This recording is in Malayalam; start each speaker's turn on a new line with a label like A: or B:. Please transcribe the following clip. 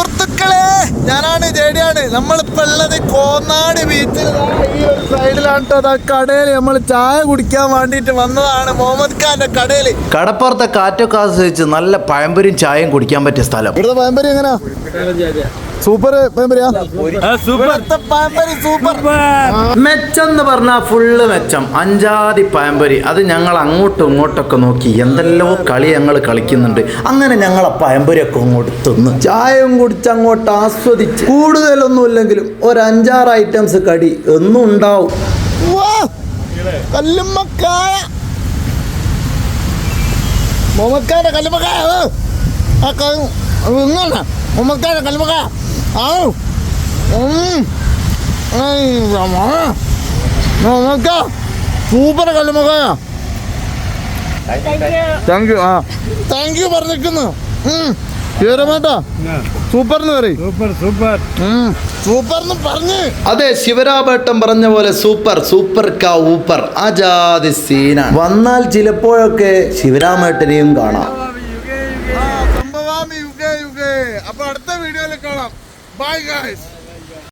A: സുഹൃത്തുക്കളെ ഞാനാണ് ജേഡിയാണ്. നമ്മളിപ്പോ ഉള്ളത് കോന്നാട് ബീച്ചിൽ ഈ ഒരു സൈഡിലാണ് ട്ടോ ദാ കടയിൽ നമ്മൾ ചായ കുടിക്കാൻ വേണ്ടിട്ട് വന്നതാണ് മുഹമ്മദ് ഖാന്റെ കടയിൽ
B: കടപ്പുറത്തെ കാറ്റൊക്കെ ആസ്വദിച്ച് നല്ല പഴംപൊരിയും ചായയും കുടിക്കാൻ പറ്റിയ സ്ഥലം.
A: ഇവിടുത്തെ പഴംപൊരി എങ്ങനെയാ സൂപ്പർ പഴംപരിയാ ഇവിടുത്തെ പഴംപരി സൂപ്പർ.
B: മെച്ചം എന്ന് പറഞ്ഞാൽ ഫുള്ള് മെച്ചം. അഞ്ചാതി പയമ്പരി അത് ഞങ്ങൾ അങ്ങോട്ടും ഇങ്ങോട്ടൊക്കെ നോക്കി എന്തെല്ലോ കളി ഞങ്ങൾ കളിക്കുന്നുണ്ട്. അങ്ങനെ ഞങ്ങൾ ആ പഴംപൊരിയൊക്കെ അങ്ങോട്ട് തിന്ന്. ചായയും കുടിച്ച് അങ്ങോട്ട് ആസ്വദിച്ച്. കൂടുതലൊന്നും ഇല്ലെങ്കിലും ഒരു അഞ്ചാറ് ഐറ്റംസ് കടി എന്നും ഉണ്ടാവും.
A: വാ! കല്ലുമ്മക്കായ. ഖാന്റെ കല്ലുമ്മക്കായ. ആ കല്ലുമ്മക്കായ. മുഹമ്മദ് ഖാ സൂപ്പർ കല്ലുമ്മക്കായ താങ്ക് യു ആ. താങ്ക് യു പറഞ്ഞിരിക്കുന്നു. സൂപ്പർന്ന് പറയും.
C: Super super.
A: സൂപ്പർ എന്ന് പറഞ്ഞ്.
B: അതെ ശിവരാഭേട്ടൻ പറഞ്ഞ പോലെ സൂപ്പർ സൂപ്പർ കാ ഊപ്പർ. ആ ജാതി സീനാണ്. വന്നാൽ ചിലപ്പോഴൊക്കെ ശിവരാമേട്ടനെയും കാണാം.
A: സംഭവാമി യുഗേ യുഗേ. അപ്പൊ അടുത്ത വീഡിയോയിൽ കാണാം. Bye, guys.